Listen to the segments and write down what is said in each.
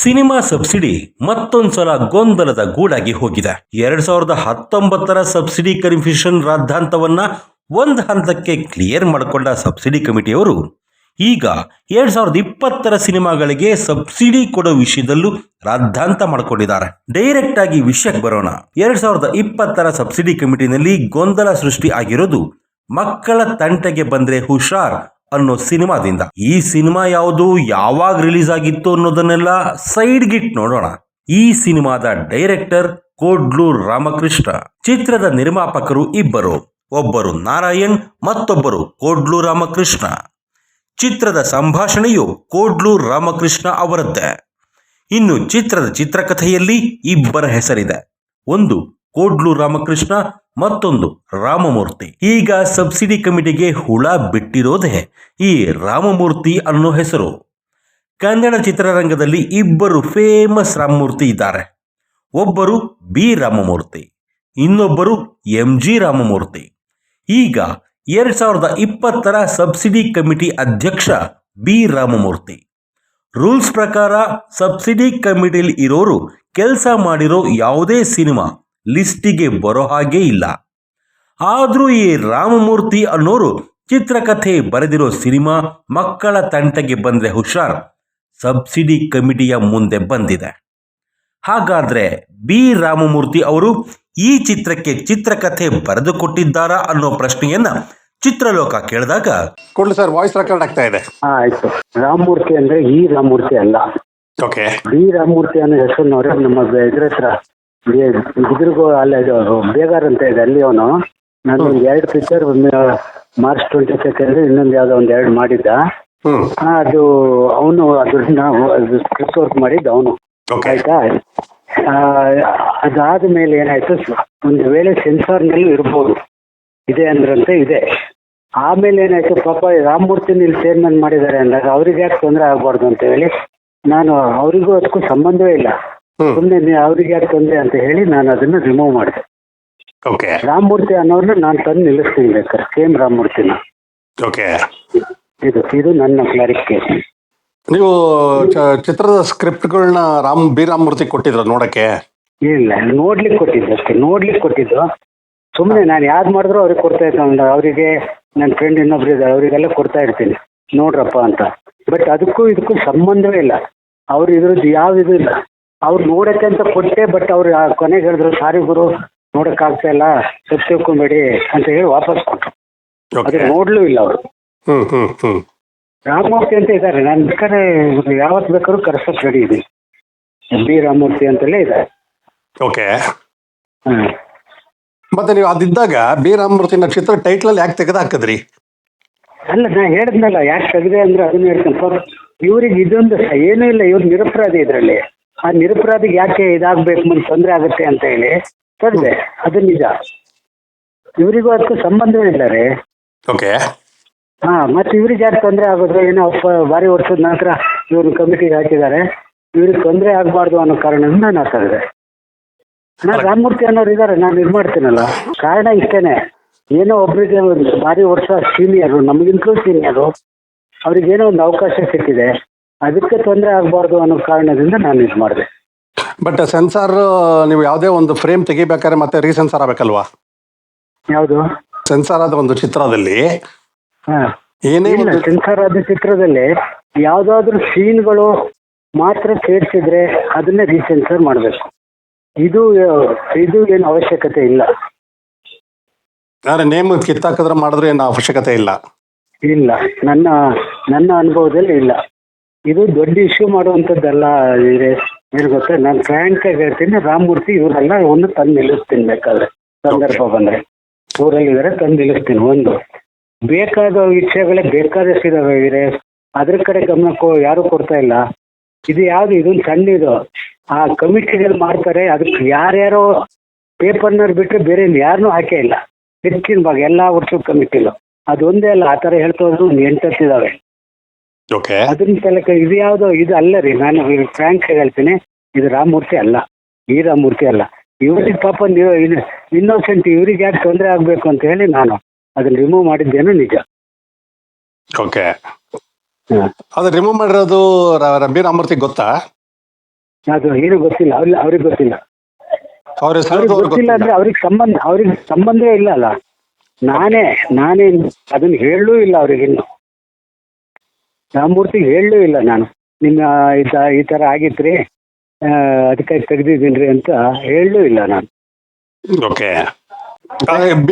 Cinema subsidy ಮತ್ತೊಂದ್ಸಲ ಗೊಂದಲದ ಗೂಡಾಗಿ ಹೋಗಿದೆ. ಎರಡ್ ಸಾವಿರದ ಹತ್ತೊಂಬತ್ತರ ಸಬ್ಸಿಡಿ ಕನ್ಫ್ಯೂಷನ್ ರಾದ್ಧಾಂತವನ್ನ ಒಂದು ಹಂತಕ್ಕೆ ಕ್ಲಿಯರ್ ಮಾಡಿಕೊಂಡ ಸಬ್ಸಿಡಿ ಕಮಿಟಿಯವರು, ಈಗ ಎರಡ್ ಸಾವಿರದ ಇಪ್ಪತ್ತರ ಸಿನಿಮಾಗಳಿಗೆ ಸಬ್ಸಿಡಿ ಕೊಡೋ ವಿಷಯದಲ್ಲೂ ರಾದ್ಧಾಂತ ಮಾಡಿಕೊಂಡಿದ್ದಾರೆ. ಡೈರೆಕ್ಟ್ ಆಗಿ ವಿಷಯಕ್ಕೆ ಬರೋಣ. ಎರಡ್ ಸಾವಿರದ ಇಪ್ಪತ್ತರ ಸಬ್ಸಿಡಿ ಕಮಿಟಿನಲ್ಲಿ ಗೊಂದಲ ಸೃಷ್ಟಿ ಆಗಿರೋದು ಮಕ್ಕಳ ತಂಟೆಗೆ ಬಂದ್ರೆ ಹುಷಾರ್ ಅನ್ನೋ ಸಿನಿಮಾದಿಂದ. ಈ ಸಿನಿಮಾ ಯಾವುದು ಯಾವಾಗ ರಿಲೀಸ್ ಆಗಿತ್ತು ಅನ್ನೋದನ್ನೆಲ್ಲ ಸೈಡ್ಗಿಟ್ ನೋಡೋಣ. ಈ ಸಿನಿಮಾದ ಡೈರೆಕ್ಟರ್ ಕೋಡ್ಲೂರ್ ರಾಮಕೃಷ್ಣ, ಚಿತ್ರದ ನಿರ್ಮಾಪಕರು ಇಬ್ಬರು. ಒಬ್ಬರು ನಾರಾಯಣ್, ಮತ್ತೊಬ್ಬರು ಕೋಡ್ಲೂರ್ ರಾಮಕೃಷ್ಣ. ಚಿತ್ರದ ಸಂಭಾಷಣೆಯು ಕೋಡ್ಲೂರ್ ರಾಮಕೃಷ್ಣ ಅವರದ್ದೇ. ಇನ್ನು ಚಿತ್ರದ ಚಿತ್ರಕಥೆಯಲ್ಲಿ ಇಬ್ಬರ ಹೆಸರಿದೆ. ಒಂದು ಕೋಡ್ಲೂರ್ ರಾಮಕೃಷ್ಣ ಮತ್ತೊಂದು ರಾಮಮೂರ್ತಿ. ಈಗ ಸಬ್ಸಿಡಿ ಕಮಿಟಿಗೆ ಹುಳ ಬಿಟ್ಟಿರೋದೇ ಈ ರಾಮಮೂರ್ತಿ ಅನ್ನೋ ಹೆಸರು. ಕನ್ನಡ ಚಿತ್ರರಂಗದಲ್ಲಿ ಇಬ್ಬರು ಫೇಮಸ್ ರಾಮಮೂರ್ತಿ ಇದ್ದಾರೆ. ಒಬ್ಬರು ಬಿ ರಾಮಮೂರ್ತಿ, ಇನ್ನೊಬ್ಬರು ಎಂ ಜಿ ರಾಮಮೂರ್ತಿ. ಈಗ ಎರಡ್ ಸಾವಿರದ ಇಪ್ಪತ್ತರ ಸಬ್ಸಿಡಿ ಕಮಿಟಿ ಅಧ್ಯಕ್ಷ ಬಿ ರಾಮಮೂರ್ತಿ. ರೂಲ್ಸ್ ಪ್ರಕಾರ ಸಬ್ಸಿಡಿ ಕಮಿಟಿಲಿ ಇರೋರು ಕೆಲಸ ಮಾಡಿರೋ ಯಾವುದೇ ಸಿನಿಮಾ ಲಿಸ್ಟಿಗೆ ಬರೋ ಹಾಗೇ ಇಲ್ಲ. ಆದರೂ ಈ ರಾಮಮೂರ್ತಿ ಅನ್ನೋರು ಚಿತ್ರಕಥೆ ಬರೆದಿರೋ ಸಿನಿಮಾ ಮಕ್ಕಳ ತಂಟೆಗೆ ಬಂದರೆ ಹುಷಾರ್. ಸಬ್ಸಿಡಿ ಕಮಿಟಿಯ ಮುಂದೆ ಬಂದಿದೆ. ಹಾಗಾದ್ರೆ ಬಿ. ರಾಮಮೂರ್ತಿ ಅವರು ಈ ಚಿತ್ರಕ್ಕೆ ಚಿತ್ರಕಥೆ ಬರೆದುಕೊಟ್ಟಿದ್ದಾರಾ ಅನ್ನೋ ಪ್ರಶ್ನೆಯನ್ನ ಚಿತ್ರಲೋಕ ಕೇಳಿದಾಗ ಕೊಡ್ಲಿ ಸರ್ ವಾಯ್ಸ್ ರೆಕಾರ್ಡ್ ಆಗ್ತಾ ಇದೆ. ಆಯ್ತು. ರಾಮಮೂರ್ತಿ ಅಂದ್ರೆ ಈ ರಾಮಮೂರ್ತಿ ಅಲ್ಲ. Okay B. ರಾಮಮೂರ್ತಿ ಅನ್ನೋ ಹೆಸರಿನವ್ರೆ ನಮ್ಮ ಹತ್ರ ಇದ್ರಿಗೂ ಅಲ್ಲ ಬೇಗಾರ್ ಅಂತ ಇದೆ ಅಲ್ಲಿ ಅವನು. ನಾನು ಒಂದ್ ಎರಡು ಪಿಕ್ಚರ್ ಮಾರ್ಚ್ ಟ್ವೆಂಟಿ ಸೆಕೆಂಡ್ ಇನ್ನೊಂದು ಯಾವ್ದೋ ಒಂದ್ ಎರಡು ಮಾಡಿದ್ದ. ಅದು ಅವನು ಅದನ್ನ ಸ್ಕ್ರಿಪ್ಟ್ ವರ್ಕ್ ಮಾಡಿದ್ದ ಅವನು. ಆಯ್ತಾ? ಆ, ಅದಾದ ಮೇಲೆ ಏನಾಯ್ತು? ಒಂದು ವೇಳೆ ಸೆನ್ಸಾರ್ನಲ್ಲಿ ಇರ್ಬೋದು. ಇದೆ ಅಂದ್ರಂತೆ ಇದೆ. ಆಮೇಲೆ ಏನಾಯ್ತು? ಪಾಪ ರಾಮಮೂರ್ತಿ ರಾಮಮೂರ್ತಿನ ಇಲ್ಲಿ ಚೇರ್ಮನ್ ಮಾಡಿದ್ದಾರೆ ಅಂದಾಗ ಅವ್ರಿಗೆ ಯಾಕೆ ತೊಂದರೆ ಆಗ್ಬಾರ್ದು ಅಂತ ಹೇಳಿ ನಾನು ಅವರಿಗೂ ಅದಕ್ಕೂ ಸಂಬಂಧವೇ ಇಲ್ಲ. ಸುಮ್ಮನೆ ಅವ್ರಿಗೆ ಯಾಕೆ ತೊಂದರೆ ಅಂತ ಹೇಳಿ ನಾನು ಅದನ್ನ ರಿಮೂವ್ ಮಾಡಿದೆ. ಓಕೆ ರಾಮಮೂರ್ತಿ ಅನ್ನೋರ್ನ ನಾನು ತಂದು ನಿಲ್ಲಿಸ್ತೀನಿ ಬೇಕಾದ್ರೆ. ಸೇಮ್ ರಾಮಮೂರ್ತಿನ. ಓಕೆ ಇದು ಇದು ನನ್ನ ಕ್ಲಾರಿಫಿಕೇಶನ್ ನೀವು ಚ- ಚಿತ್ರದ ಸ್ಕ್ರಿಪ್ಟ್ಗಳನ್ನ ರಾಮ್ ಬಿ ರಾಮಮೂರ್ತಿ ಕೊಟ್ಟಿದ್ರ ನೋಡಕ್ಕೆ? ಇಲ್ಲ ನೋಡ್ಲಿಕ್ಕೆ ಕೊಟ್ಟಿದ್ದು ಅಷ್ಟೇ. ನೋಡ್ಲಿಕ್ಕೆ ಕೊಟ್ಟಿದ್ದು. ಸುಮ್ಮನೆ ನಾನು ಯಾರು ಮಾಡಿದ್ರು ಅವ್ರಿಗೆ ಕೊಡ್ತಾ ಇರ್ತಾನೆ. ಅವರಿಗೆ ನನ್ನ ಫ್ರೆಂಡ್ ಇನ್ನೊಬ್ರು ಇದ್ದಾರೆ ಅವರಿಗೆಲ್ಲ ಕೊಡ್ತಾ ಇರ್ತೀನಿ. ನೋಡ್ರಪ್ಪ ಅಂತ. ಬಟ್ ಅದಕ್ಕೂ ಇದಕ್ಕೂ ಸಂಬಂಧವೇ ಇಲ್ಲ. ಅವ್ರ ಇದ್ರದ್ದು ಯಾವ ಇದು ಇಲ್ಲ. ಅವ್ರು ನೋಡಕ್ಕೆ ಅಂತ ಕೊಟ್ಟೆ ಬಟ್ ಅವ್ರು ಕೊನೆಗೆ ಹೇಳಿದ್ರು ಸಾರಿ ಗುರು ನೋಡಕ್ ಆಗ್ತಾ ಇಲ್ಲ ಸತ್ಯ ತಿಳ್ಕೊಂಬೇಡಿ ಅಂತ ಹೇಳಿ ವಾಪಸ್ ಕೊಟ್ರು. ಓಕೆ ಅದು ನೋಡ್ಲೂ ಇಲ್ಲ ಅವರು. ಹ್ಮ್ ಹ್ಮ್ ಹ್ಮ್. ರಾಮಮೂರ್ತಿ ಅಂತ ಇದ್ದಾರೆ. ನಾನು ಬೇಕಾದ್ರೆ ಯಾವತ್ತು ಬೇಕಾದ್ರೂ ಕರ್ಸಕ್ ರೆಡಿ ಇದ್ದೀನಿ ಬಿ ರಾಮಮೂರ್ತಿ ಅಂತಲೇ ಇದೆ ಓಕೆ ಹ್ಮ್ ಮತ್ತೆ ನೀವು ಅದಿದ್ದಾಗ ಬಿ ರಾಮಮೂರ್ತಿ ನಕ್ಷತ್ರ ಟೈಟ್ಲ್ ಅಲ್ಲಿ ಯಾಕೆ ತೆಗೆದು ಹಾಕಿದ್ರಿ? ಅಲ್ಲ ನಾ ಹೇಳಿದ್ನಲ್ಲ ಯಾಕೆ ತೆಗೆದೆ ಅಂದ್ರೆ ಅದನ್ನ ಹೇಳ್ತೀನಿ. ಇವ್ರಿಗೆ ಇದೊಂದು ಏನೂ ಇಲ್ಲ ಇವ್ರು ನಿರಪರಾಧಿ ಇದರಲ್ಲಿ. ಆ ನಿರಪರಾಧಿಗೆ ಯಾಕೆ ಇದಾಗಬೇಕು ಮುಂದೆ ತೊಂದರೆ ಆಗುತ್ತೆ ಅಂತ ಹೇಳಿ ತೊಂದರೆ ಅದು ನಿಜ. ಇವರಿಗೂ ಅದಕ್ಕೂ ಸಂಬಂಧವೇ ಇಲ್ಲ ರೀ. ಓಕೆ. ಹಾ ಮತ್ತೆ ಇವ್ರಿಗೆ ಯಾಕೆ ತೊಂದರೆ ಆಗೋದು? ಏನೋ ಬಾರಿ ವರ್ಷದ ನಂತರ ಇವ್ರನ್ನ ಕಮಿಟಿಗೆ ಹಾಕಿದ್ದಾರೆ. ಇವ್ರಿಗೆ ತೊಂದರೆ ಆಗಬಾರ್ದು ಅನ್ನೋ ಕಾರಣದಿಂದ ನಾನು ತೆಗೆದೆ ನಾನು ರಾಮಮೂರ್ತಿ ಅನ್ನೋರು ಇದ್ದಾರೆ ನಾನು ಇದು ಮಾಡ್ತೀನಲ್ಲ. ಕಾರಣ ಇಷ್ಟೇನೆ. ಏನೋ ಒಬ್ರಿಗೆ ಭಾರಿ ವರ್ಷ ಸೀನಿಯರು ನಮಗಿಂತಲೂ ಸೀನಿಯರು ಅವ್ರಿಗೆ ಏನೋ ಒಂದು ಅವಕಾಶ ಸಿಕ್ಕಿದೆ. ಅದಕ್ಕೆ ತೊಂದರೆ ಆಗಬಾರ್ದು ಅನ್ನೋ ಕಾರಣದಿಂದ ನಾನು ಇದು ಮಾಡಿದೆ. ಬಟ್ ಸೆನ್ಸಾರ್ ನೀವು ಯಾವುದೇ ಒಂದು ಫ್ರೇಮ್ ತೆಗಿಬೇಕಾದ್ರೆ ಮತ್ತೆ ರೀಸೆನ್ಸಾರ್ ಆಗಬೇಕಲ್ವಾ? ಯಾವುದು? ಸೆನ್ಸಾರ್ ಆದ ಒಂದು ಚಿತ್ರದಲ್ಲಿ ಹಾ. ಏನೇ ಇಲ್ಲ ಒಂದು ಸೆನ್ಸಾರ್ ಆದ ಚಿತ್ರದಲ್ಲಿ ಯಾವ್ದಾದ್ರು ಸೀನ್ಗಳು ಮಾತ್ರ ಸೇರಿಸಿದ್ರೆ ಅದನ್ನೇ ರೀಸೆನ್ಸರ್ ಮಾಡಬೇಕು. ಇದು ಇದು ಏನು ಅವಶ್ಯಕತೆ ಇಲ್ಲ. ಯಾರ ನೇಮ್ ಕಿತ್ತಾಕಿದ್ರೆ ಮಾಡಿದ್ರೆ ಏನು ಅವಶ್ಯಕತೆ ಇಲ್ಲ? ಇಲ್ಲ. ನನ್ನ ನನ್ನ ಅನುಭವದಲ್ಲಿ ಇಲ್ಲ. ಇದು ದೊಡ್ಡ ಇಶ್ಯೂ ಮಾಡುವಂಥದ್ದಲ್ಲ ಇದೆ ಏನು ಗೊತ್ತಾ? ನಾನು ಫ್ರ್ಯಾಂಕ್ ಆಗಿ ಹೇಳ್ತೀನಿ ರಾಮಮೂರ್ತಿ ಇವರೆಲ್ಲ ಒಂದು ತಂದು ನಿಲ್ಲಿಸ್ತೀನಿ ಬೇಕಾದ್ರೆ ಸಂದರ್ಭ ಬಂದ್ರೆ. ಊರಲ್ಲಿದ್ದಾರೆ ತಂದು ನಿಲ್ಲಿಸ್ತೀನಿ ಒಂದು. ಬೇಕಾದ ವಿಷಯಗಳೇ ಬೇಕಾದಷ್ಟು ಇದಾವೆ ಇದ್ರೆ ಅದ್ರ ಕಡೆ ಗಮನ ಕೊ- ಯಾರು ಕೊಡ್ತಾ ಇಲ್ಲ. ಇದು ಯಾವ್ದು ಇದೊಂದು ಸಣ್ಣ ಇದು. ಆ ಕಮಿಟಿಗಳು ಮಾಡ್ತಾರೆ ಅದಕ್ಕೆ ಯಾರ್ಯಾರೋ ಪೇಪರ್ನವ್ರು ಬಿಟ್ಟರೆ ಬೇರೆ ಯಾರನ್ನೂ ಹಾಕೇ ಇಲ್ಲ. ಹೆಚ್ಚಿನ ಭಾಗ ಎಲ್ಲ ವರ್ಷದ ಕಮಿಟಿಲು ಅದೊಂದೇ ಅಲ್ಲ ಆ ಥರ ಹೇಳ್ತಾ ಹೋದ್ರು ಒಂದು ಎಂಟತ್ತಿದಾವೆ ಓಕೆ ಅದನ್ನ ತಲಕ ಇದು ಯಾವ್ದೋ ಇದು ಅಲ್ಲ ರೀ. ನಾನು ಫ್ರಾಂಕ್ ಹೇಳ್ತೀನಿ. ಇದು ರಾಮಮೂರ್ತಿ ಅಲ್ಲ. ಈ ರಾಮಮೂರ್ತಿ ಅಲ್ಲ. ಇವ್ರಿಗೆ ಪಾಪ ನೀವು ಇನ್ನೋಸೆಂಟ್ ಇವ್ರಿಗೆ ಯಾಕೆ ತೊಂದರೆ ಆಗ್ಬೇಕು ಅಂತ ಹೇಳಿ ನಾನು ಅದನ್ನ ರಿಮೂವ್ ಮಾಡಿದ್ದೇನು ನಿಜ. ಓಕೆ. ಅದು ರಿಮೂವ್ ಮಾಡಿರೋದು ರ- ರ- ರಾಮಮೂರ್ತಿ ಗೊತ್ತಾ? ಅದು ಏನು ಗೊತ್ತಿಲ್ಲ. ಅವ್ರ ಅವ್ರಿಗೆ ಗೊತ್ತಿಲ್ಲ. ಅವ್ರ ಅವ್ರಿಗೆ ಅವ್ರಿಗೆ ಗೊತ್ತಿಲ್ಲ ಅಂದ್ರೆ ಅವ್ರಿಗೆ ಸಂಬಂಧ ಅವ್ರಿಗೆ ಸಂಬಂಧವೇ ಇಲ್ಲ ಅಲ್ಲ. ನಾನೇ ನಾನೇ ಅದನ್ನ ಹೇಳಲೂ ಇಲ್ಲ ಅವ್ರಿಗಿನ್ನು ರಾಮಮೂರ್ತಿಗೆ ಹೇಳಲೂ ಇಲ್ಲ ನಾನು. ನಿಮ್ಮ ಇದ ಈ ಥರ ಆಗಿತ್ರಿ ರೀ ಅದಕ್ಕಾಗಿ ರೀ ಅಂತ ಹೇಳಲೂ ಇಲ್ಲ ನಾನು. ಓಕೆ.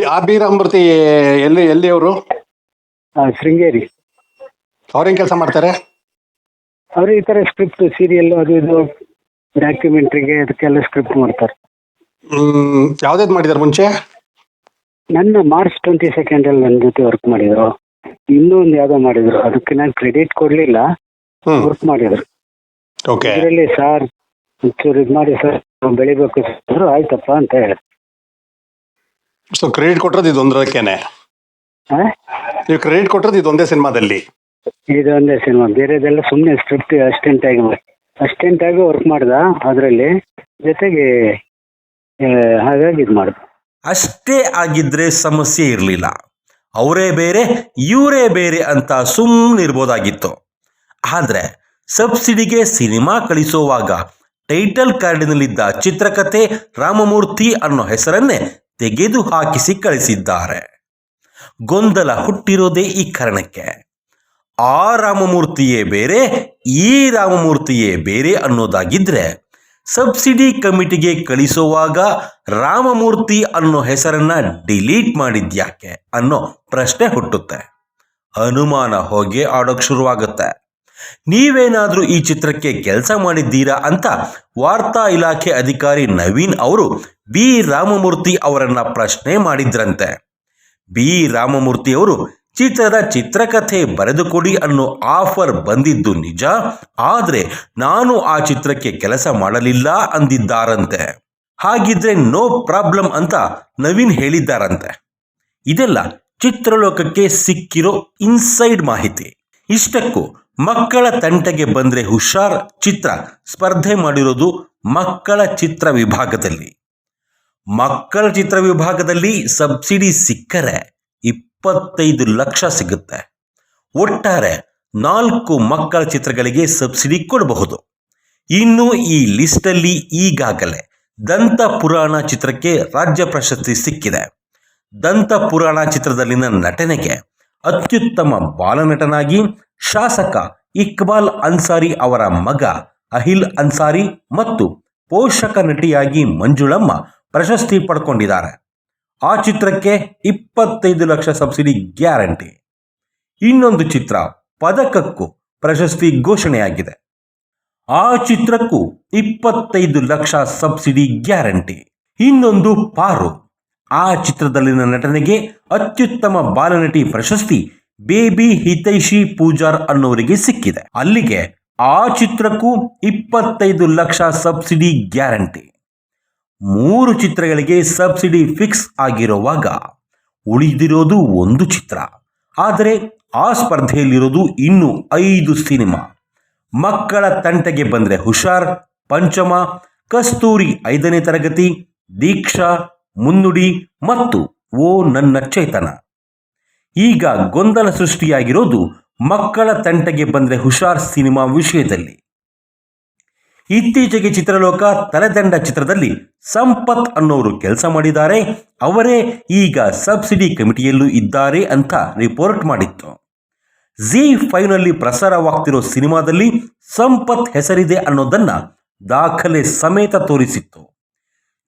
ಆ ಬಿ ರಾಮಮೂರ್ತಿ ಎಲ್ಲಿ ಎಲ್ಲಿ ಅವರು ಆ, ಶೃಂಗೇರಿ. ಅವ್ರೇನ್ ಕೆಲಸ ಮಾಡ್ತಾರೆ? ಅವರು ಈ ಥರ ಸ್ಕ್ರಿಪ್ಟ್ ಸೀರಿಯಲ್ ಅದು ಇದು ಡಾಕ್ಯುಮೆಂಟ್ರಿಗೆ ಅದಕ್ಕೆಲ್ಲ ಸ್ಕ್ರಿಪ್ಟ್ ಮಾಡ್ತಾರೆ. ಹ್ಮ್ ಯಾವ್ದಾದ್ ಮಾಡಿದಾರೆ ಮುಂಚೆ? ನನ್ನ ಮಾರ್ಚ್ ಟ್ವೆಂಟಿ ಸೆಕೆಂಡಲ್ಲಿ ನನ್ನ ಜೊತೆ ವರ್ಕ್ ಮಾಡಿದ್ರು. ಇನ್ನೂ ಒಂದು ಯಾವ್ದೋ ಮಾಡಿದ್ರು. ಅದಕ್ಕೆ ನಾನು ಕ್ರೆಡಿಟ್ ಕೊಡ್ಲಿಲ್ಲ. ಹ್ಮ್. ವರ್ಕ್ ಮಾಡಿದ್ರು. ಓಕೆ ಇದರಲ್ಲಿ ಸರ್ ಒಂಚೂರು ಇದು ಮಾಡಿ ಸರ್ ನಾವು ಬೆಳಿಬೇಕು ಸರ್ ಆಯ್ತಪ್ಪ ಅಂತ ಹೇಳಿ ಸೊ ಕ್ರೆಡಿಟ್ ಕೊಟ್ಟದ್ದು ಇದೊಂದರಕ್ಕೇನೆ ಆ? ನೀವು ಕ್ರೆಡಿಟ್ ಕೊಟ್ಟದ್ದು ಇದೊಂದೇ ಸಿನಿಮಾದಲ್ಲಿ? ಇದೊಂದೇ ಸಿನಿಮಾ. ಬೇರೆದೆಲ್ಲ ಸುಮ್ಮನೆ ಸ್ಕ್ರಿಪ್ಟ್ ಅಸಿಸ್ಟೆಂಟ್ ಆಗಿ ಅಸಿಸ್ಟೆಂಟ್ ಆಗಿ ವರ್ಕ್ ಮಾಡ್ದ. ಅದರಲ್ಲಿ ಜೊತೆಗೆ ಆ, ಹಾಗಾಗಿ ಇದು ಮಾಡ್ದ. ಅಷ್ಟೇ ಆಗಿದ್ರೆ ಸಮಸ್ಯೆ ಇರಲಿಲ್ಲ. ಅವರೇ ಬೇರೆ, ಇವರೇ ಬೇರೆ ಅಂತ ಸುಮ್ಮನಿರ್ಬೋದಾಗಿತ್ತು ಆದರೆ ಸಬ್ಸಿಡಿಗೆ ಸಿನಿಮಾ ಕಳಿಸುವಾಗ ಟೈಟಲ್ ಕಾರ್ಡಿನಲ್ಲಿದ್ದ ಚಿತ್ರಕಥೆ ರಾಮಮೂರ್ತಿ ಅನ್ನೋ ಹೆಸರನ್ನೇ ತೆಗೆದು ಹಾಕಿಸಿ ಕಳಿಸಿದ್ದಾರೆ. ಗೊಂದಲ ಹುಟ್ಟಿರೋದೇ ಈ ಕಾರಣಕ್ಕೆ. ಆ ರಾಮಮೂರ್ತಿಯೇ ಬೇರೆ, ಈ ರಾಮಮೂರ್ತಿಯೇ ಬೇರೆ ಅನ್ನೋದಾಗಿದ್ರೆ ಸಬ್ಸಿಡಿ ಕಮಿಟಿಗೆ ಕಳಿಸುವಾಗ ರಾಮಮೂರ್ತಿ ಅನ್ನೋ ಹೆಸರನ್ನ ಡಿಲೀಟ್ ಮಾಡಿದ್ಯಾಕೆ ಅನ್ನೋ ಪ್ರಶ್ನೆ ಹುಟ್ಟುತ್ತೆ. ಅನುಮಾನ ಹೋಗಿ ಆಡೋಕ್ ಶುರುವಾಗುತ್ತೆ. ನೀವೇನಾದರೂ ಈ ಚಿತ್ರಕ್ಕೆ ಕೆಲಸ ಮಾಡಿದ್ದೀರಾ ಅಂತ ವಾರ್ತಾ ಇಲಾಖೆ ಅಧಿಕಾರಿ ನವೀನ್ ಅವರು ಬಿ. ರಾಮಮೂರ್ತಿ ಅವರನ್ನ ಪ್ರಶ್ನೆ ಮಾಡಿದ್ರಂತೆ. ಬಿ. ರಾಮಮೂರ್ತಿ ಅವರು ಚಿತ್ರದ ಚಿತ್ರಕಥೆ ಬರೆದುಕೊಡಿ ಅನ್ನೋ ಆಫರ್ ಬಂದಿದ್ದು ನಿಜ. ಆದರೆ ನಾನು ಆ ಚಿತ್ರಕ್ಕೆ ಕೆಲಸ ಮಾಡಲಿಲ್ಲ ಅಂದಿದ್ದಾರಂತೆ. ಹಾಗಿದ್ರೆ ನೋ ಪ್ರಾಬ್ಲಮ್ ಅಂತ ನವೀನ್ ಹೇಳಿದ್ದಾರಂತೆ. ಇದೆಲ್ಲ ಚಿತ್ರಲೋಕಕ್ಕೆ ಸಿಕ್ಕಿರೋ ಇನ್ಸೈಡ್ ಮಾಹಿತಿ. ಇಷ್ಟಕ್ಕೂ ಮಕ್ಕಳ ತಂಟೆಗೆ ಬಂದ್ರೆ ಹುಷಾರ್ ಚಿತ್ರ ಸ್ಪರ್ಧೆ ಮಾಡಿರೋದು ಮಕ್ಕಳ ಚಿತ್ರ ವಿಭಾಗದಲ್ಲಿ. ಮಕ್ಕಳ ಚಿತ್ರ ವಿಭಾಗದಲ್ಲಿ ಸಬ್ಸಿಡಿ ಸಿಕ್ಕರೆ ಇಪ್ಪತ್ತೈದು ಲಕ್ಷ ಸಿಗುತ್ತೆ. ಒಟ್ಟಾರೆ ನಾಲ್ಕು ಮಕ್ಕಳ ಚಿತ್ರಗಳಿಗೆ ಸಬ್ಸಿಡಿ ಕೊಡಬಹುದು. ಇನ್ನು ಈ ಲಿಸ್ಟಲ್ಲಿ ಈಗಾಗಲೇ ದಂತ ಪುರಾಣ ಚಿತ್ರಕ್ಕೆ ರಾಜ್ಯ ಪ್ರಶಸ್ತಿ ಸಿಕ್ಕಿದೆ. ದಂತ ಪುರಾಣ ಚಿತ್ರದಲ್ಲಿನ ನಟನೆಗೆ ಅತ್ಯುತ್ತಮ ಬಾಲನಟನಾಗಿ ಶಾಸಕ ಇಕ್ಬಾಲ್ ಅನ್ಸಾರಿ ಅವರ ಮಗ ಅಹಿಲ್ ಅನ್ಸಾರಿ ಮತ್ತು ಪೋಷಕ ನಟಿಯಾಗಿ ಮಂಜುಳಮ್ಮ ಪ್ರಶಸ್ತಿ ಪಡ್ಕೊಂಡಿದ್ದಾರೆ. ಆ ಚಿತ್ರಕ್ಕೆ ಇಪ್ಪತ್ತೈದು ಲಕ್ಷ ಸಬ್ಸಿಡಿ ಗ್ಯಾರಂಟಿ. ಇನ್ನೊಂದು ಚಿತ್ರ ಪದಕಕ್ಕೂ ಪ್ರಶಸ್ತಿ ಘೋಷಣೆಯಾಗಿದೆ. ಆ ಚಿತ್ರಕ್ಕೂ ಇಪ್ಪತ್ತೈದು ಲಕ್ಷ ಸಬ್ಸಿಡಿ ಗ್ಯಾರಂಟಿ. ಇನ್ನೊಂದು ಪಾರು. ಆ ಚಿತ್ರದಲ್ಲಿನ ನಟನೆಗೆ ಅತ್ಯುತ್ತಮ ಬಾಲನಟಿ ಪ್ರಶಸ್ತಿ ಬೇಬಿ ಹಿತೈಷಿ ಪೂಜಾರ್ ಅನ್ನೋರಿಗೆ ಸಿಕ್ಕಿದೆ. ಅಲ್ಲಿಗೆ ಆ ಚಿತ್ರಕ್ಕೂ ಇಪ್ಪತ್ತೈದು ಲಕ್ಷ ಸಬ್ಸಿಡಿ ಗ್ಯಾರಂಟಿ. ಮೂರು ಚಿತ್ರಗಳಿಗೆ ಸಬ್ಸಿಡಿ ಫಿಕ್ಸ್ ಆಗಿರುವಾಗ ಉಳಿದಿರೋದು ಒಂದು ಚಿತ್ರ. ಆದರೆ ಆ ಸ್ಪರ್ಧೆಯಲ್ಲಿರೋದು ಇನ್ನು ಐದು ಸಿನಿಮಾ. ಮಕ್ಕಳ ತಂಟೆಗೆ ಬಂದರೆ ಹುಷಾರ್, ಪಂಚಮ, ಕಸ್ತೂರಿ ಐದನೇ ತರಗತಿ, ದೀಕ್ಷಾ, ಮುನ್ನುಡಿ ಮತ್ತು ಓ ನನ್ನ ಚೇತನ. ಈಗ ಗೊಂದಲ ಸೃಷ್ಟಿಯಾಗಿರೋದು ಮಕ್ಕಳ ತಂಟೆಗೆ ಬಂದರೆ ಹುಷಾರ್ ಸಿನಿಮಾ ವಿಷಯದಲ್ಲಿ. ಇತ್ತೀಚೆಗೆ ಚಿತ್ರಲೋಕ ತಲೆದಂಡ ಚಿತ್ರದಲ್ಲಿ ಸಂಪತ್ ಅನ್ನೋರು ಕೆಲಸ ಮಾಡಿದ್ದಾರೆ. ಅವರೇ ಈಗ ಸಬ್ಸಿಡಿ ಕಮಿಟಿಯಲ್ಲೂ ಇದ್ದಾರೆ ಅಂತ ರಿಪೋರ್ಟ್ ಮಾಡಿತ್ತು. ಜಿ ಫೈವ್ನಲ್ಲಿ ಪ್ರಸಾರವಾಗ್ತಿರೋ ಸಿನಿಮಾದಲ್ಲಿ ಸಂಪತ್ ಹೆಸರಿದೆ ಅನ್ನೋದನ್ನ ದಾಖಲೆ ಸಮೇತ ತೋರಿಸಿತ್ತು.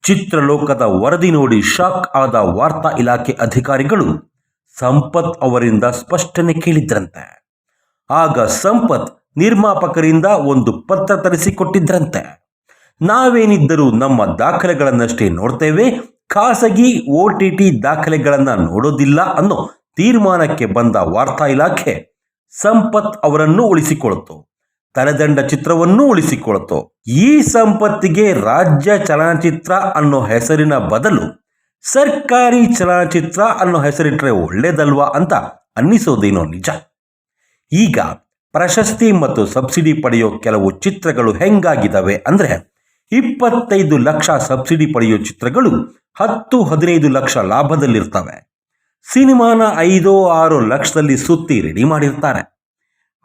ಚಿತ್ರಲೋಕದ ವರದಿ ನೋಡಿ ಶಾಕ್ ಆದ ವಾರ್ತಾ ಇಲಾಖೆ ಅಧಿಕಾರಿಗಳು ಸಂಪತ್ ಅವರಿಂದ ಸ್ಪಷ್ಟನೆ ಕೇಳಿದ್ರಂತೆ. ಆಗ ಸಂಪತ್ ನಿರ್ಮಾಪಕರಿಂದ ಒಂದು ಪತ್ರ ತರಿಸಿಕೊಟ್ಟಿದ್ರಂತೆ. ನಾವೇನಿದ್ದರೂ ನಮ್ಮ ದಾಖಲೆಗಳನ್ನಷ್ಟೇ ನೋಡ್ತೇವೆ, ಖಾಸಗಿ ಒ ಟಿ ಟಿ ದಾಖಲೆಗಳನ್ನು ನೋಡೋದಿಲ್ಲ ಅನ್ನೋ ತೀರ್ಮಾನಕ್ಕೆ ಬಂದ ವಾರ್ತಾ ಇಲಾಖೆ ಸಂಪತ್ ಅವರನ್ನು ಉಳಿಸಿಕೊಳ್ತು ತಲೆದಂಡ ಚಿತ್ರವನ್ನು ಉಳಿಸಿಕೊಳ್ತು ಈ ಸಂಪತ್ತಿಗೆ ರಾಜ್ಯ ಚಲನಚಿತ್ರ ಅನ್ನೋ ಹೆಸರಿನ ಬದಲು ಸರ್ಕಾರಿ ಚಲನಚಿತ್ರ ಅನ್ನೋ ಹೆಸರಿಟ್ರೆ ಒಳ್ಳೇದಲ್ವಾ ಅಂತ ಅನ್ನಿಸೋದೇನೋ ನಿಜ. ಈಗ ಪ್ರಶಸ್ತಿ ಮತ್ತು ಸಬ್ಸಿಡಿ ಪಡೆಯೋ ಕೆಲವು ಚಿತ್ರಗಳು ಹೆಂಗಾಗಿದ್ದಾವೆ ಅಂದರೆ ಇಪ್ಪತ್ತೈದು ಲಕ್ಷ ಸಬ್ಸಿಡಿ ಪಡೆಯೋ ಚಿತ್ರಗಳು ಹತ್ತು ಹದಿನೈದು ಲಕ್ಷ ಲಾಭದಲ್ಲಿರ್ತವೆ. ಸಿನಿಮಾನ ಐದೋ ಆರು ಲಕ್ಷದಲ್ಲಿ ಸುತ್ತಿ ರೆಡಿ ಮಾಡಿರ್ತಾರೆ.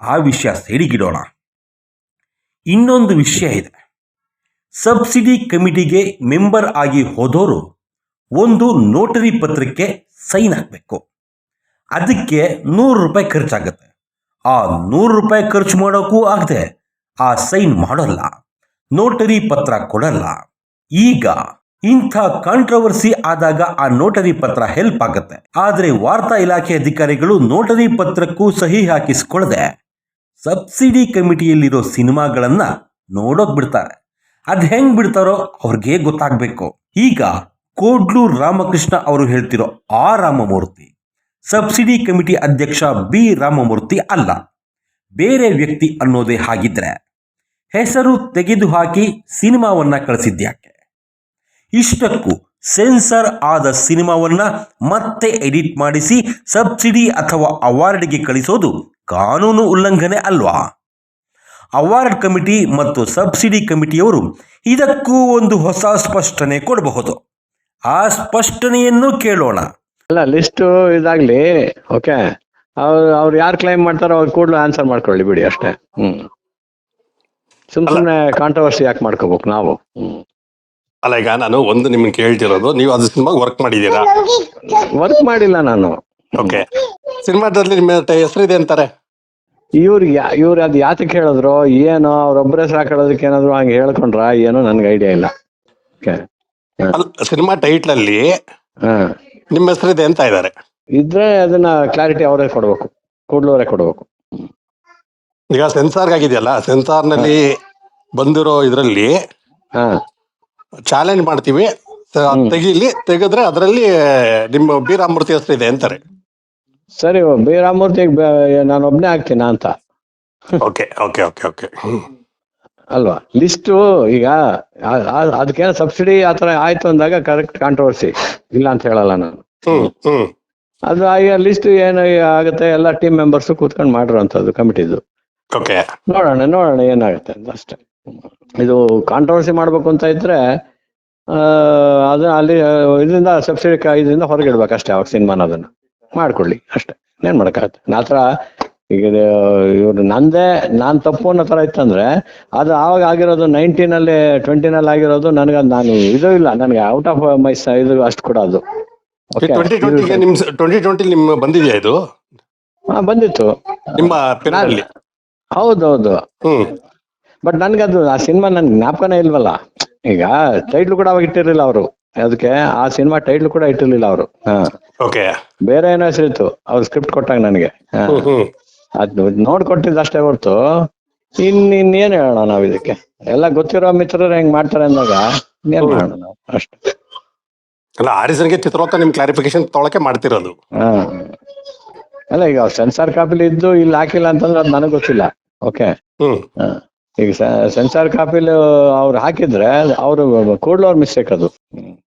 ಆ ವಿಷಯ ಸೇಡಿಗಿಡೋಣ. ಇನ್ನೊಂದು ವಿಷಯ ಇದೆ. ಸಬ್ಸಿಡಿ ಕಮಿಟಿಗೆ ಮೆಂಬರ್ ಆಗಿ ಹೋದವರು ಒಂದು ನೋಟರಿ ಪತ್ರಕ್ಕೆ ಸೈನ್ ಹಾಕಬೇಕು. ಅದಕ್ಕೆ ನೂರು ರೂಪಾಯಿ ಖರ್ಚಾಗುತ್ತೆ. ಆ ನೂರು ರೂಪಾಯಿ ಖರ್ಚು ಮಾಡೋಕ್ಕೂ ಆಗದೆ ಆ ಸೈನ್ ಮಾಡೋಲ್ಲ, ನೋಟರಿ ಪತ್ರ ಕೊಡಲ್ಲ. ಈಗ ಇಂಥ ಕಾಂಟ್ರವರ್ಸಿ ಆದಾಗ ಆ ನೋಟರಿ ಪತ್ರ ಹೆಲ್ಪ್ ಆಗುತ್ತೆ. ಆದರೆ ವಾರ್ತಾ ಇಲಾಖೆ ಅಧಿಕಾರಿಗಳು ನೋಟರಿ ಪತ್ರಕ್ಕೂ ಸಹಿ ಹಾಕಿಸ್ಕೊಳ್ಳದೆ ಸಬ್ಸಿಡಿ ಕಮಿಟಿಯಲ್ಲಿರೋ ಸಿನಿಮಾಗಳನ್ನ ನೋಡೋಕ್ ಬಿಡ್ತಾರೆ. ಅದ್ ಹೆಂಗ್ ಬಿಡ್ತಾರೋ ಅವ್ರಿಗೆ ಗೊತ್ತಾಗಬೇಕು. ಈಗ ಕೋಡ್ಲೂರ್ ರಾಮಕೃಷ್ಣ ಅವರು ಹೇಳ್ತಿರೋ ಆ ರಾಮಮೂರ್ತಿ. ಸಬ್ಸಿಡಿ ಕಮಿಟಿ ಅಧ್ಯಕ್ಷ ಬಿ ರಾಮಮೂರ್ತಿ ಅಲ್ಲ. ಬೇರೆ ವ್ಯಕ್ತಿ ಅನ್ನೋದೇ ಹಾಗಿದ್ರೆ. ಹೆಸರು ತೆಗೆದು ಹಾಕಿ ಸಿನಿಮಾವನ್ನ ಕಳಿಸಿದ್ಯಾಕೆ ಇಷ್ಟಕ್ಕೂ ಸೆನ್ಸರ್ ಆದ ಸಿನಿಮಾವನ್ನ ಮತ್ತೆ ಎಡಿಟ್ ಮಾಡಿಸಿ ಸಬ್ಸಿಡಿ ಅಥವಾ ಅವಾರ್ಡ್ಗೆ ಕಳಿಸೋದು ಕಾನೂನು ಉಲ್ಲಂಘನೆ ಅಲ್ವಾ? ಅವಾರ್ಡ್ ಕಮಿಟಿ ಮತ್ತು ಸಬ್ಸಿಡಿ ಕಮಿಟಿಯವರು ಇದಕ್ಕೂ ಒಂದು ಹೊಸ ಸ್ಪಷ್ಟನೆ ಕೊಡಬಹುದು. ಆ ಸ್ಪಷ್ಟನೆಯನ್ನು ಕೇಳೋಣ. ಅಲ್ಲ ಲಿಸ್ಟ್ ಇದಾಗ್ಲಿ ಓಕೆ ಅವ್ರು ಅವ್ರು ಯಾರು ಕ್ಲೈಮ್ ಮಾಡ್ತಾರೋ ಅವ್ರು ಕೂಡಲೇ ಆನ್ಸರ್ ಮಾಡ್ಕೊಳ್ಳಿ ಬಿಡಿ ಅಷ್ಟೇ. ಹ್ಮ್. ಸುಮ್ಮನೆ ಕಾಂಟ್ರವರ್ಸಿ ಯಾಕೆ ಮಾಡ್ಕೋಬೇಕು ನಾವು? ಅಲ್ಲ ಈಗ ನಾನು ಒಂದು ನಿಮ್ಗೆ ಕೇಳ್ತಿರೋದು ನೀವು ಅದು ಸಿನಿಮಾಗೆ ವರ್ಕ್ ಮಾಡಿದ್ದೀರಾ? ವರ್ಕ್ ಮಾಡಿಲ್ಲ ನಾನು. ಓಕೆ ಸಿನಿಮಾದಲ್ಲಿ ನಿಮ್ಮ ಹೆಸರಿದೆ ಅಂತಾರೆ? ಇವ್ರು ಯಾ- ಇವ್ರು ಅದು ಯಾತಕ್ಕೆ ಹೇಳಿದ್ರು? ಏನೋ ಅವ್ರೊಬ್ಬರ ಹೆಸರು ಹಾಕೊಳ್ಳೋದಕ್ಕೆ ಏನಾದ್ರು ಹಂಗೆ ಹೇಳ್ಕೊಂಡ್ರ? ಏನೋ ನನ್ಗೆ ಐಡಿಯಾ ಇಲ್ಲ. ಓಕೆ ಸಿನಿಮಾ ಟೈಟ್ಲಲ್ಲಿ ಹಾ. ನಿಮ್ಮ ಹೆಸರಿದೆ ಅಂತ ಇದ್ದಾರೆ. ಇದ್ರೆ ಅದನ್ನ ಕ್ಲಾರಿಟಿ ಅವರೇ ಕೊಡ್ಬೇಕು. ಕೂಡ್ಲವರೇ ಕೊಡ್ಬೇಕು. ಈಗ ಸೆನ್ಸಾರ್ ಆಗಿದೆಯಲ್ಲ ಸೆನ್ಸಾರ್ನಲ್ಲಿ ಬಂದಿರೋ ಇದರಲ್ಲಿ ಹಾ. ಚಾಲೆಂಜ್ ಮಾಡ್ತೀವಿ. ಸ- ಹ್ಮ್. ತೆಗೀಲಿ ತೆಗೆದ್ರೆ ಅದರಲ್ಲಿ ನಿಮ್ಮ ಬಿ ಹೆಸರು ಇದೆ ಅಂತಾರೆ. ಸರಿ ಬಿ ರಾಮಮೂರ್ತಿಗೆ ನಾನು ಒಬ್ನೇ ಆಗ್ತೀನ ಅಂತ ಓಕೆ ಓಕೆ ಓಕೆ ಓಕೆ ಅಲ್ವಾ? ಲಿಸ್ಟು ಈಗ ಅದಕ್ಕೇನೋ ಸಬ್ಸಿಡಿ ಆ ತರ ಆಯ್ತು ಅಂದಾಗ ಕರೆಕ್ಟ್ ಕಾಂಟ್ರವರ್ಸಿ ಇಲ್ಲ ಅಂತ ಹೇಳಲ್ಲ ನಾನು. ಅದು ಈಗ ಲಿಸ್ಟ್ ಏನು ಆಗುತ್ತೆ ಎಲ್ಲ ಟೀಮ್ ಮೆಂಬರ್ಸ್ ಕೂತ್ಕೊಂಡು ಮಾಡಿರೋಂಥದ್ದು ಕಮಿಟಿದು ಓಕೆ ನೋಡೋಣ ನೋಡೋಣ ಏನಾಗುತ್ತೆ ಅಂತ ಅಷ್ಟೇ. ಇದು ಕಾಂಟ್ರವರ್ಸಿ ಮಾಡ್ಬೇಕು ಅಂತ ಇದ್ರೆ ಆ, ಅದು ಅಲ್ಲಿ ಇದರಿಂದ ಸಬ್ಸಿಡಿ ಇದರಿಂದ ಹೊರಗಿಡ್ಬೇಕು ಅಷ್ಟೇ ಅವಾಗ ಸಿನಿಮಾನ ಅದನ್ನ. ಮಾಡ್ಕೊಳ್ಳಿ ಅಷ್ಟೇ. ಏನ್ ಮಾಡಕ್ಕಾಗತ್ತೆ? ಆ ಥರ ಈಗ ಇವ್ರು ನಂದೇ ನಾನ್ ತಪ್ಪು ಅನ್ನೋ ಥರ ಇತ್ತಂದ್ರೆ ಅದು ಆವಾಗ ಆಗಿರೋದು ನೈನ್ಟೀನಲ್ಲಿ ಟ್ವೆಂಟಿನಲ್ಲಿ ಆಗಿರೋದು ನನಗೆ ನಾನು ಇದು ಇಲ್ಲ ನನಗೆ ಔಟ್ ಆಫ್ ಮೈ ಇದು ಅಷ್ಟು ಕೂಡ ಅದು. Okay. ಟ್ವೆಂಟಿ ಟ್ವೆಂಟಿಗೆ ನಿಮ್ ಟ್ವೆಂಟಿ ಟ್ವೆಂಟಿ ನಿಮ್ಮ ಬಂದಿದೆಯಾ ಇದು? ಹಾ ಬಂದಿತ್ತು. ನಿಮ್ಮ ಪೆನ್ನಲ್ಲಿ? ಹೌದೌದು. ಬಟ್ ಅದು ಆ ಸಿನಿಮಾ ನನ್ ಜ್ಞಾಪಕನೇ ಇಲ್ವಲ್ಲ. ಈಗ ಟೈಟ್ಲು ಕೂಡ ಅವಾಗ ಇಟ್ಟಿರ್ಲಿಲ್ಲ ಅವರು. ಅದಕ್ಕೆ ಆ ಸಿನಿಮಾ ಟೈಟ್ಲ್ ಕೂಡ ಇಟ್ಟಿರ್ಲಿಲ್ಲ ಅವರು. ಬೇರೆ ಏನೋ ಹೆಸರಿತ್ತು ಅವ್ರು ಸ್ಕ್ರಿಪ್ಟ್ ಕೊಟ್ಟಾಗ ನನಗೆ. ಅದು ನೋಡ್ ಕೊಟ್ಟಿದ್ದು ಅಷ್ಟೇ ಹೊರ್ತು ಇನ್ ಇನ್ನೇನ್ ಹೇಳೋಣ ನಾವ್ ಇದಕ್ಕೆ? ಎಲ್ಲ ಗೊತ್ತಿರೋ ಮಿತ್ರರು ಹೆಂಗ್ ಮಾಡ್ತಾರೆ ಅಂದಾಗ ಇನ್ನೇನ್ ಮಾಡೋಣ ನಾವು ಅಷ್ಟೇ. ಅಲ್ಲ ಆರಿಸನ್ಗೆ ಚಿತ್ರೋತ್ತ ನಿಮ್ ಕ್ಲಾರಿಫಿಕೇಶನ್ ತೊಳಕೆ ಮಾಡ್ತಿರೋದು. ಹಾ. ಅಲ್ಲ ಈಗ ಸೆನ್ಸಾರ್ ಕಾಪಿಲಿ ಇದ್ದು ಇಲ್ಲಿ ಹಾಕಿಲ್ಲ ಅಂತಂದ್ರೆ ಅದು ನನಗೆ ಗೊತ್ತಿಲ್ಲ. ಓಕೆ? ಹ್ಮ್. ಈಗ ಸೆನ್ಸಾರ್ ಕಾಪಿಲಿ ಅವ್ರು ಹಾಕಿದ್ರೆ ಅವರು ಕೂಡ್ಲವ್ರ ಮಿಸ್ಟೇಕ್ ಅದು.